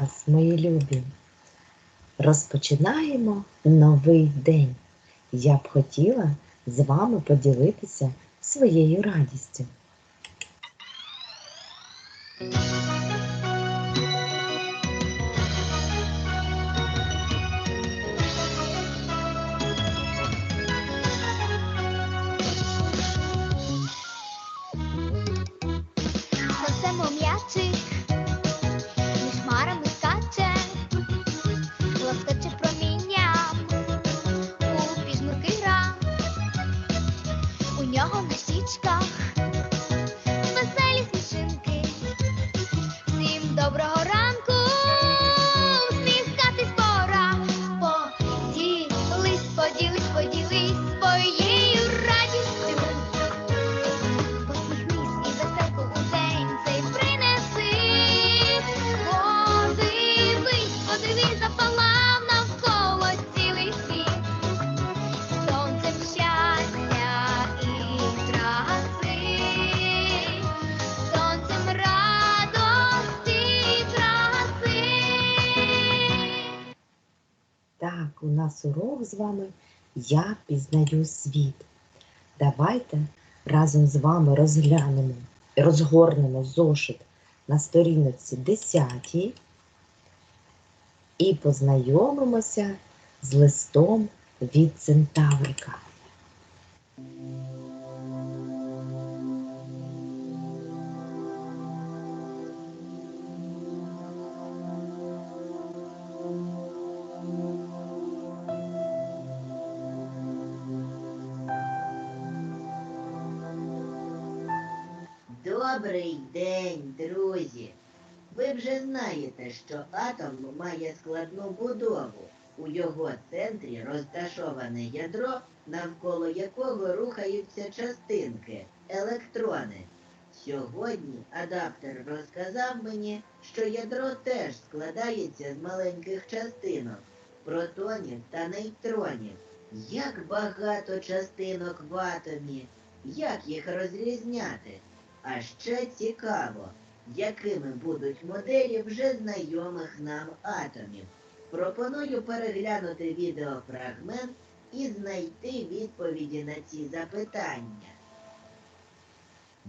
вас, мої любі. Розпочинаємо новий день. Я б хотіла з вами поділитися своєю радістю. Нас з вами Я пізнаю світ. Давайте разом з вами розглянемо, розгорнемо зошит на сторінці 10 і познайомимося з листом від Центаврика. Що атом має складну будову. У його центрі розташоване ядро, навколо якого рухаються частинки, електрони. Сьогодні адаптер розказав мені, що ядро теж складається з маленьких частинок, протонів та нейтронів. Як багато частинок в атомі, як їх розрізняти? А ще цікаво, якими будуть моделі вже знайомих нам атомів. Пропоную переглянути відеофрагмент і знайти відповіді на ці запитання.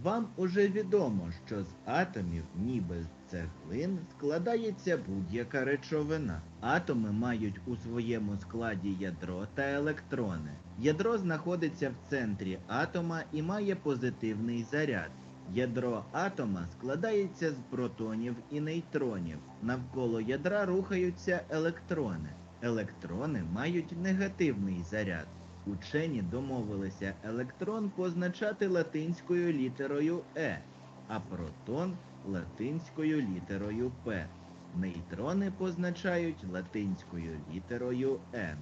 Вам уже відомо, що з атомів, ніби з цеглин, складається будь-яка речовина. Атоми мають у своєму складі ядро та електрони. Ядро знаходиться в центрі атома і має позитивний заряд. Ядро атома складається з протонів і нейтронів. Навколо ядра рухаються електрони. Електрони мають негативний заряд. Учені домовилися електрон позначати латинською літерою Е, а протон латинською літерою П. Нейтрони позначають латинською літерою Н.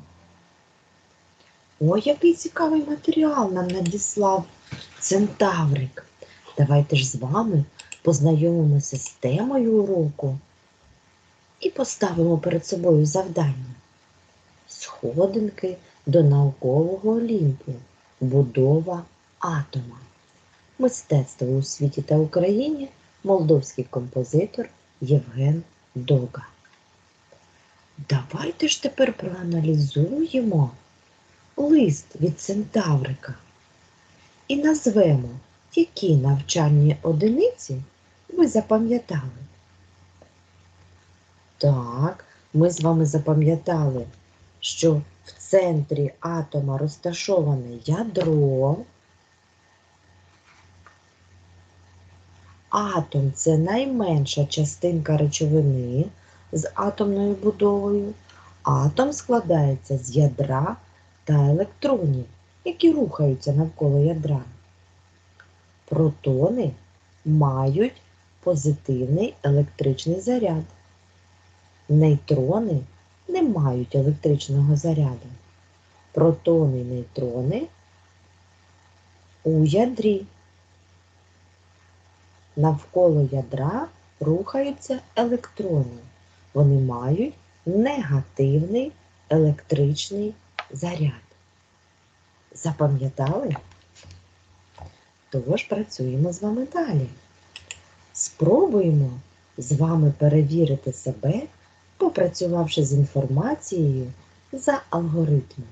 Ой, який цікавий матеріал нам надіслав Центаврик. Давайте ж з вами познайомимося з темою уроку і поставимо перед собою завдання. Сходинки до наукового олімпу. Будова атома. Мистецтво у світі та Україні молдовський композитор Євген Дога. Давайте ж тепер проаналізуємо лист від Центаврика і назвемо, які навчальні одиниці ви запам'ятали. Так, ми з вами запам'ятали, що в центрі атома розташоване ядро. Атом це найменша частинка речовини з атомною будовою. Атом складається з ядра та електронів, які рухаються навколо ядра. Протони мають позитивний електричний заряд. Нейтрони не мають електричного заряду. Протони і нейтрони у ядрі. Навколо ядра рухаються електрони. Вони мають негативний електричний заряд. Запам'ятали? Тож працюємо з вами далі. Спробуємо з вами перевірити себе, попрацювавши з інформацією за алгоритмом.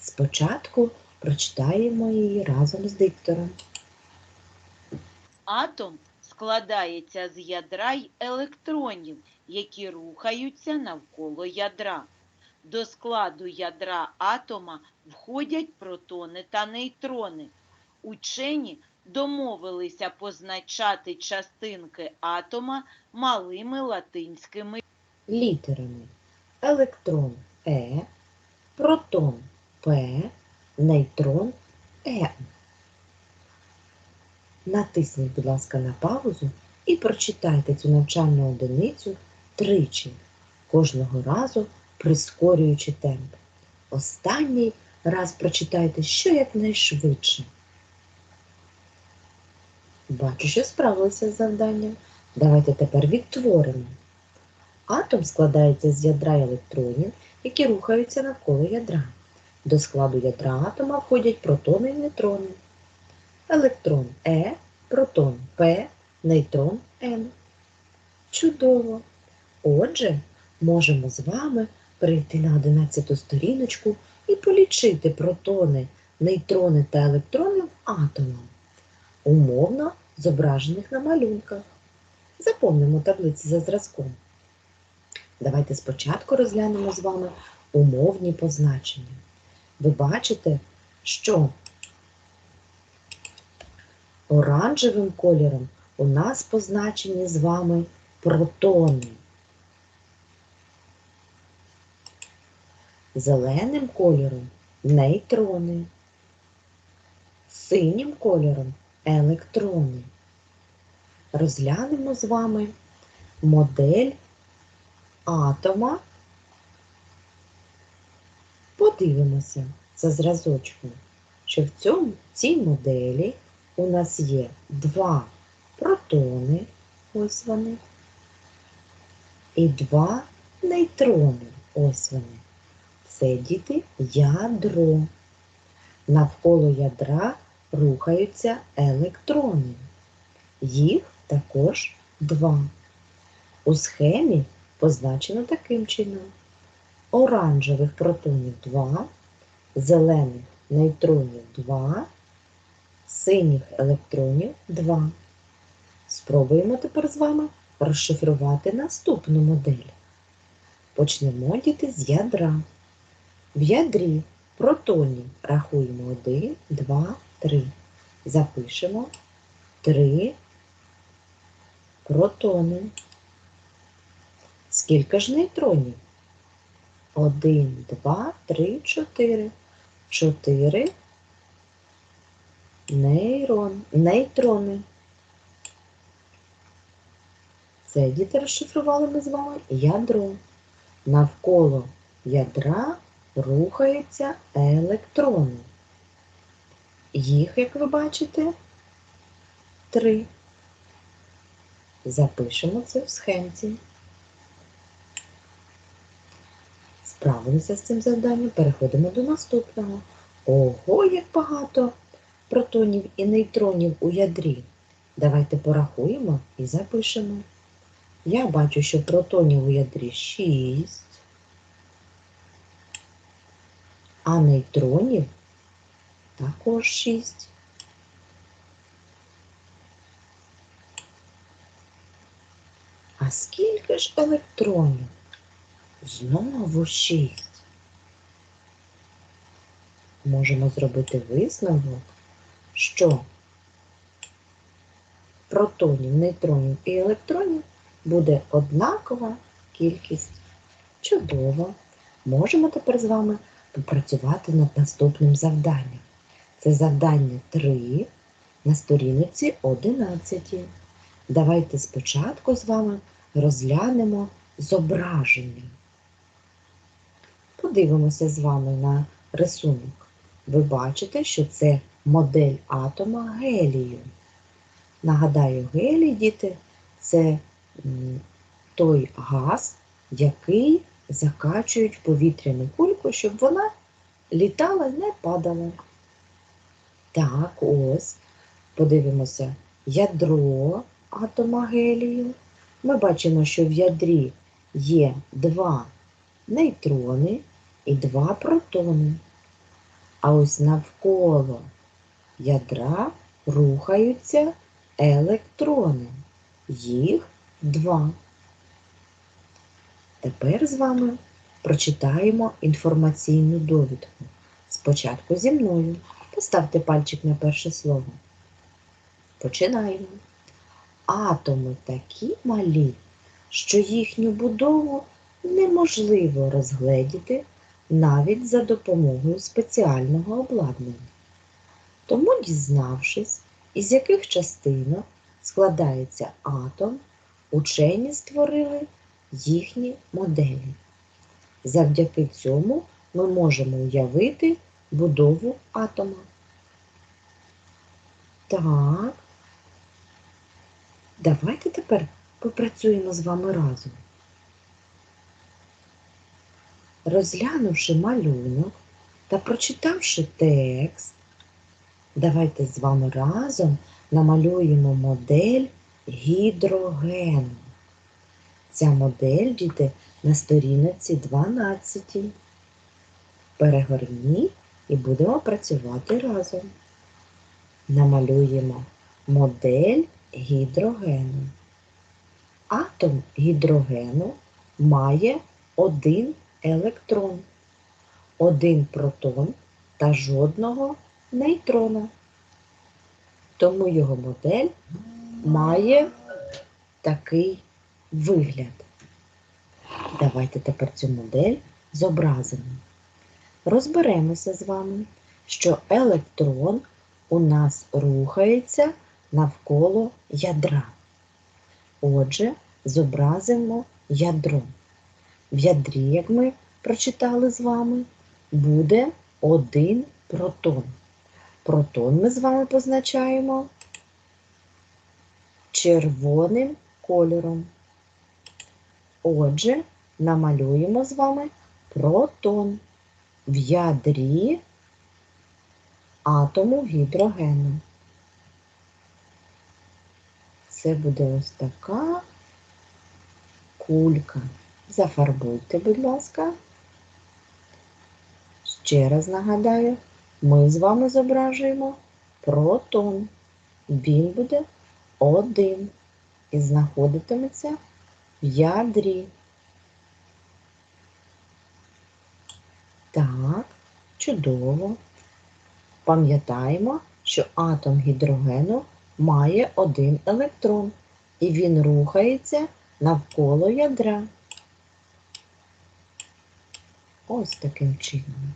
Спочатку прочитаємо її разом з диктором. Атом складається з ядра й електронів, які рухаються навколо ядра. До складу ядра атома входять протони та нейтрони. Учені домовилися позначати частинки атома малими латинськими літерами електрон Е, протон П, нейтрон М. Натисніть, будь ласка, на паузу і прочитайте цю навчальну одиницю тричі, кожного разу прискорюючи темп. Останній раз прочитайте щоякнайшвидше. Бачу, що справилися з завданням. Давайте тепер відтворимо. Атом складається з ядра електронів, які рухаються навколо ядра. До складу ядра атома входять протони і нейтрони. Електрон Е, протон П, нейтрон Н. Чудово! Отже, можемо з вами перейти на 11 сторіночку і полічити протони, нейтрони та електрони в атомах, умовно зображених на малюнках. Заповнимо таблиці за зразком. Давайте спочатку розглянемо з вами умовні позначення. Ви бачите, що оранжевим кольором у нас позначені з вами протони. Зеленим кольором нейтрони, синім кольором електрони. Розглянемо з вами модель атома. Подивимося за зразочком, що в цьому, цій моделі у нас є два протони, ось вони, і два нейтрони, ось вони. Це діти ядро. Навколо ядра рухаються електрони. Їх також два. У схемі позначено таким чином. Оранжевих протонів 2, зелених нейтронів 2, синіх електронів 2. Спробуємо тепер з вами розшифрувати наступну модель. Почнемо діти з ядра. В ядрі протонів рахуємо 1, 2, 3. Запишемо 3 протони. Скільки ж нейтронів? Один, два, три, чотири. Чотири нейрон, нейтрони. Це діти розшифрували ми з вами ядро. Навколо ядра рухаються електрони. Їх, як ви бачите, три. Запишемо це в схемці. Справилися з цим завданням, переходимо до наступного. Ого, як багато протонів і нейтронів у ядрі. Давайте порахуємо і запишемо. Я бачу, що протонів у ядрі 6, а нейтронів також 6. А скільки ж електронів? Знову 6. Можемо зробити висновок, що протонів, нейтронів і електронів буде однакова кількість. Чудово! Можемо тепер з вами попрацювати над наступним завданням. Це завдання 3 на сторінці 11. Давайте спочатку з вами розглянемо зображення. Подивимося з вами на рисунок. Ви бачите, що це модель атома гелію. Нагадаю, гелій, діти, це той газ, який закачують в повітряну кульку, щоб вона літала не падала. Так, ось, подивимося, ядро атома гелію. Ми бачимо, що в ядрі є два нейтрони і два протони. А ось навколо ядра рухаються електрони. Їх два. Тепер з вами прочитаємо інформаційну довідку. Спочатку зі мною. Поставте пальчик на перше слово. Починаємо. Атоми такі малі, що їхню будову неможливо розгледіти навіть за допомогою спеціального обладнання. Тому, дізнавшись, із яких частинок складається атом, учені створили їхні моделі. Завдяки цьому ми можемо уявити будову атома. Так. Давайте тепер попрацюємо з вами разом. Розглянувши малюнок та прочитавши текст, давайте з вами разом намалюємо модель гідрогену. Ця модель, діти, на сторінці 12. Перегорніть і будемо працювати разом. Намалюємо модель гідрогену. Атом гідрогену має один електрон, один протон та жодного нейтрона. Тому його модель має такий вигляд. Давайте тепер цю модель зобразимо. Розберемося з вами, що електрон у нас рухається навколо ядра. Отже, зобразимо ядро. В ядрі, як ми прочитали з вами, буде один протон. Протон ми з вами позначаємо червоним кольором. Отже, намалюємо з вами протон в ядрі атому гідрогену. Це буде ось така кулька. Зафарбуйте, будь ласка. Ще раз нагадаю, ми з вами зображуємо протон. Він буде один і знаходитиметься в ядрі. Так, чудово. Пам'ятаємо, що атом гідрогену має один електрон, і він рухається навколо ядра. Ось таким чином.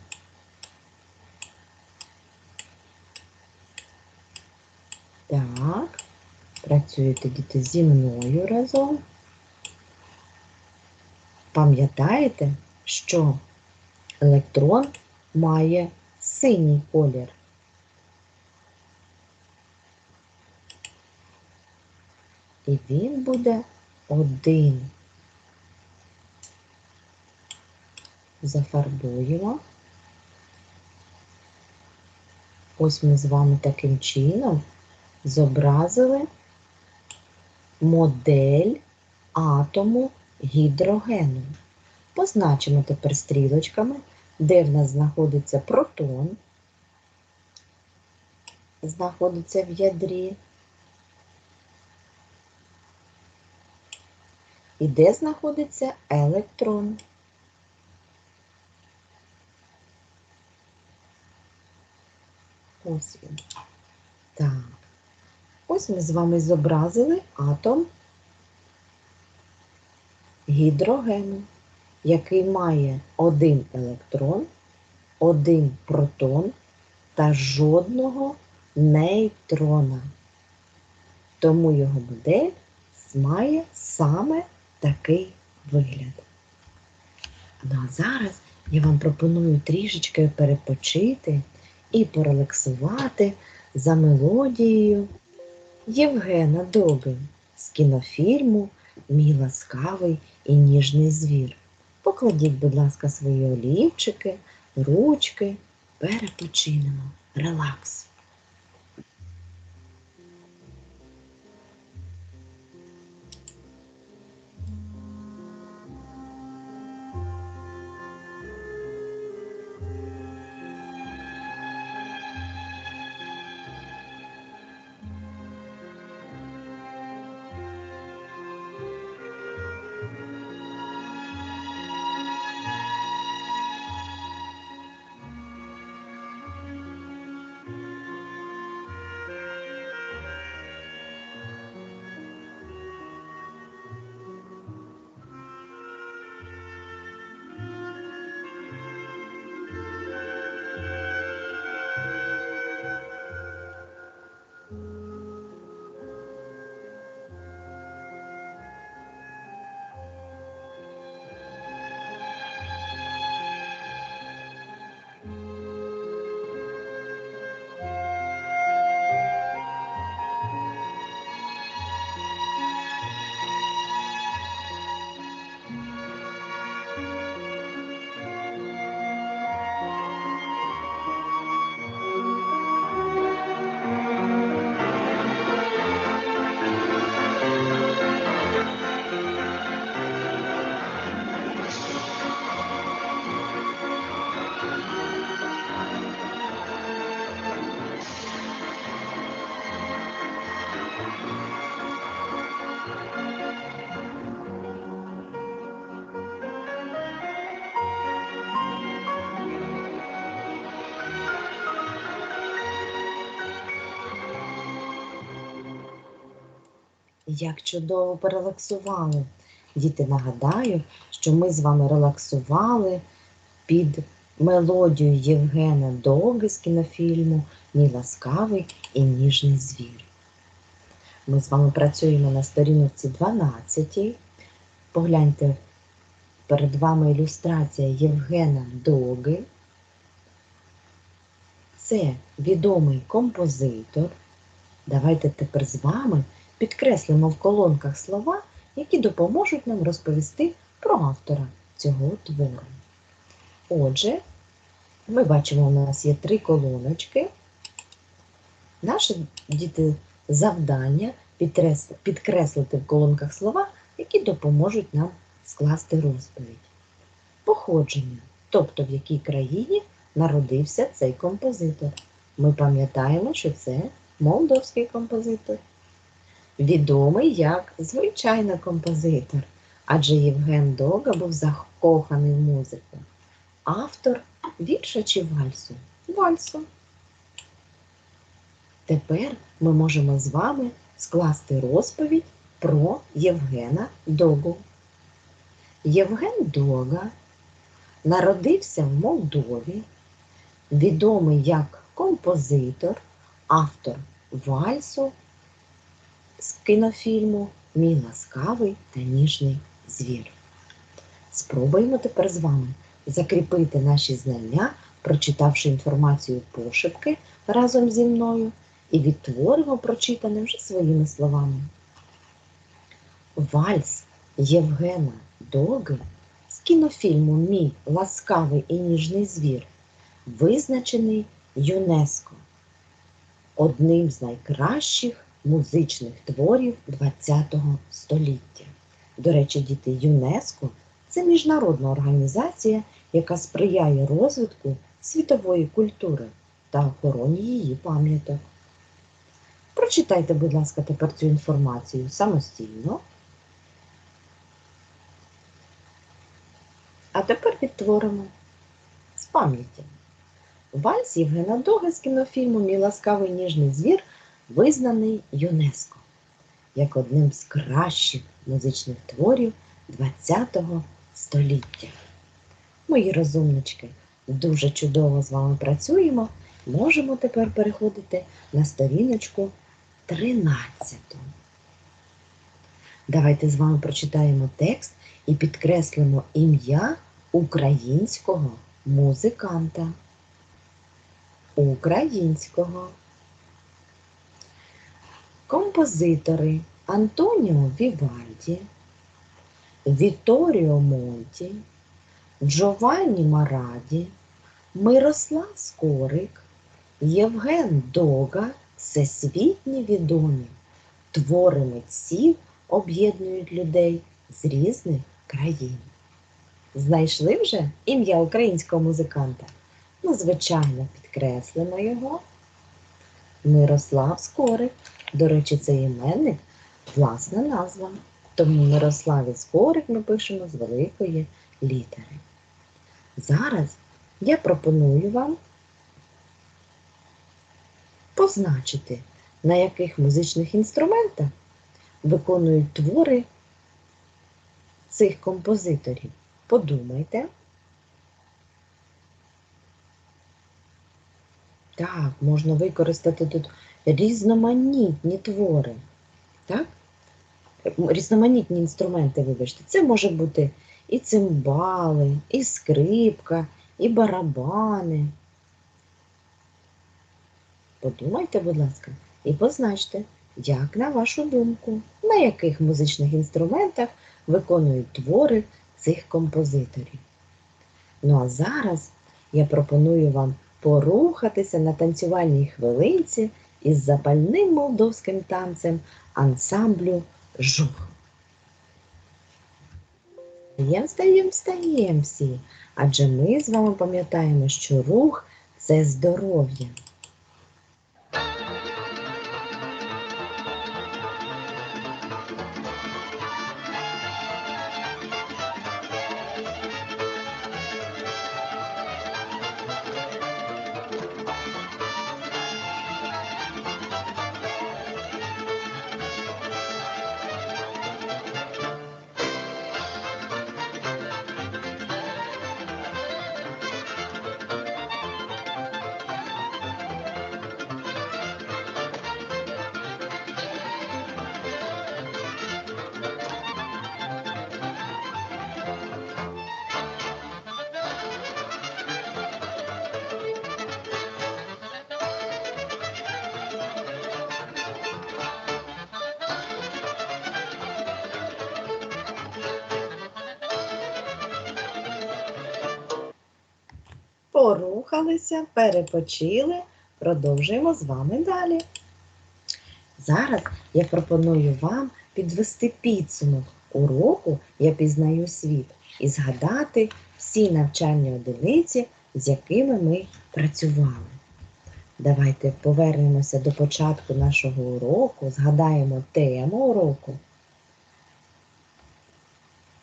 Так, працюєте діти зі мною разом. Пам'ятаєте, що електрон має синій колір. І він буде один. Зафарбуємо. Ось ми з вами таким чином зобразили модель атому гідрогену. Позначимо тепер стрілочками, де в нас знаходиться протон, знаходиться в ядрі. І де знаходиться електрон. Ось він. Так. Ось ми з вами зобразили атом гідрогену, який має один електрон, один протон та жодного нейтрона. Тому його модель має саме такий вигляд. Ну а зараз я вам пропоную трішечки перепочити і порелаксувати за мелодією Євгена Доби з кінофільму Мій ласкавий і ніжний звір. Покладіть, будь ласка, свої олівчики, ручки, перепочинемо. Релакс. Як чудово перелаксували. Діти, нагадаю, що ми з вами релаксували під мелодію Євгена Довги з кінофільму Мій ласкавий і ніжний звір. Ми з вами працюємо на сторінці 12. Погляньте, перед вами ілюстрація Євгена Доги. Це відомий композитор. Давайте тепер з вами підкреслимо в колонках слова, які допоможуть нам розповісти про автора цього твору. Отже, ми бачимо, у нас є три колоночки. Наше діти завдання підкреслити в колонках слова, які допоможуть нам скласти розповідь. Походження, тобто в якій країні народився цей композитор. Ми пам'ятаємо, що це молдовський композитор. Відомий як звичайний композитор, адже Євген Дога був закоханий в музику. Автор вірша чи вальсу? Вальсу. Тепер ми можемо з вами скласти розповідь про Євгена Догу. Євген Дога народився в Молдові, відомий як композитор, автор вальсу з кінофільму Мій ласкавий та ніжний звір. Спробуємо тепер з вами закріпити наші знання, прочитавши інформацію пошепки разом зі мною і відтворимо прочитане вже своїми словами. Вальс Євгена Доги з кінофільму Мій ласкавий і ніжний звір визначений ЮНЕСКО одним з найкращих музичних творів ХХ століття. До речі, діти ЮНЕСКО це міжнародна організація, яка сприяє розвитку світової культури та охороні її пам'яток. Прочитайте, будь ласка, тепер цю інформацію самостійно. А тепер відтворимо з пам'яті. Вальс Євгена Доги з кінофільму Мій ласкавий ніжний звір визнаний ЮНЕСКО як одним з кращих музичних творів ХХ століття. Мої розумнички, дуже чудово з вами працюємо. Можемо тепер переходити на сторіночку 13. Давайте з вами прочитаємо текст і підкреслимо ім'я українського музиканта. Українського. Композитори Антоніо Вівальді, Віторіо Монті, Джованні Мараді, Мирослав Скорик, Євген Дога всесвітні відомі. Твори митців об'єднують людей з різних країн. Знайшли вже ім'я українського музиканта? Ну, звичайно, підкреслимо його. Мирослав Скорик. До речі, це іменник власна назва. Тому Мирослав і Скорик ми пишемо з великої літери. Зараз я пропоную вам позначити, на яких музичних інструментах виконують твори цих композиторів. Подумайте. Так, можна використати тут різноманітні твори. Так? Різноманітні інструменти, вибачте. Це може бути і цимбали, і скрипка, і барабани. Подумайте, будь ласка, і позначте, як на вашу думку, на яких музичних інструментах виконують твори цих композиторів. Ну а зараз я пропоную вам порухатися на танцювальній хвилинці із запальним молдовським танцем ансамблю Жух. Встаєм, встаєм, встаєм всі, адже ми з вами пам'ятаємо, що рух це здоров'я. Порухалися, перепочили. Продовжуємо з вами далі. Зараз я пропоную вам підвести підсумок уроку Я пізнаю світ і згадати всі навчальні одиниці, з якими ми працювали. Давайте повернемося до початку нашого уроку, згадаємо тему уроку.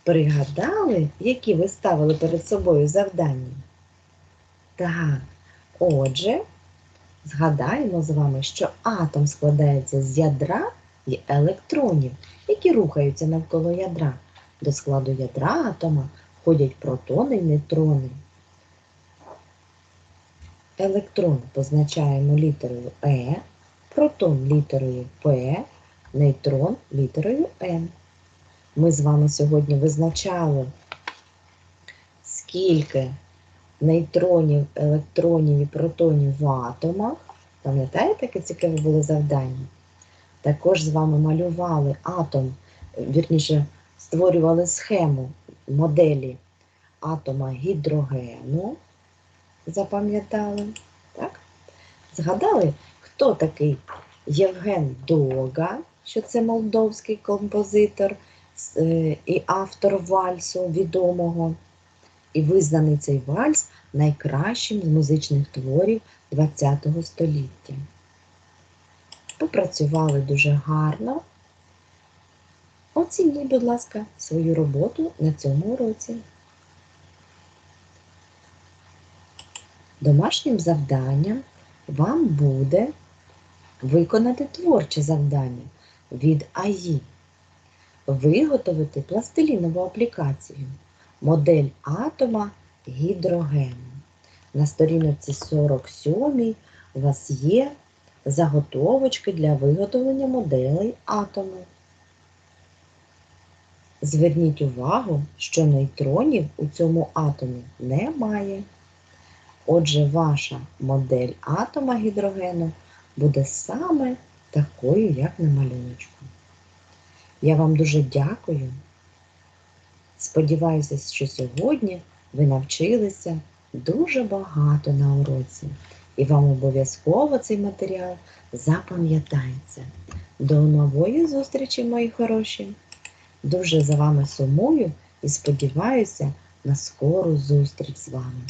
Пригадали, які ви ставили перед собою завдання? Так, отже, згадаємо з вами, що атом складається з ядра і електронів, які рухаються навколо ядра. До складу ядра атома входять протони і нейтрони. Електрон позначаємо літерою Е, протон літерою П, нейтрон літерою Н. Ми з вами сьогодні визначали, скільки нейтронів, електронів і протонів в атомах. Пам'ятаєте, яке цікаве було завдання? Також з вами малювали атом, вірніше, створювали схему моделі атома гідрогену. Запам'ятали? Так? Згадали, хто такий Євген Дога, що це молдовський композитор е, і автор вальсу відомого. І визнаний цей вальс найкращим з музичних творів ХХ століття. Попрацювали дуже гарно. Оцініть, будь ласка, свою роботу на цьому уроці. Домашнім завданням вам буде виконати творче завдання від АІ. Виготовити пластилінову аплікацію, модель атома гідрогену. На сторінці 47 у вас є заготовочки для виготовлення моделей атому. Зверніть увагу, що нейтронів у цьому атомі немає. Отже, ваша модель атома гідрогену буде саме такою, як на малюночку. Я вам дуже дякую. Сподіваюся, що сьогодні ви навчилися дуже багато на уроці, і вам обов'язково цей матеріал запам'ятається. До нової зустрічі, мої хороші! Дуже за вами сумую і сподіваюся на скору зустріч з вами.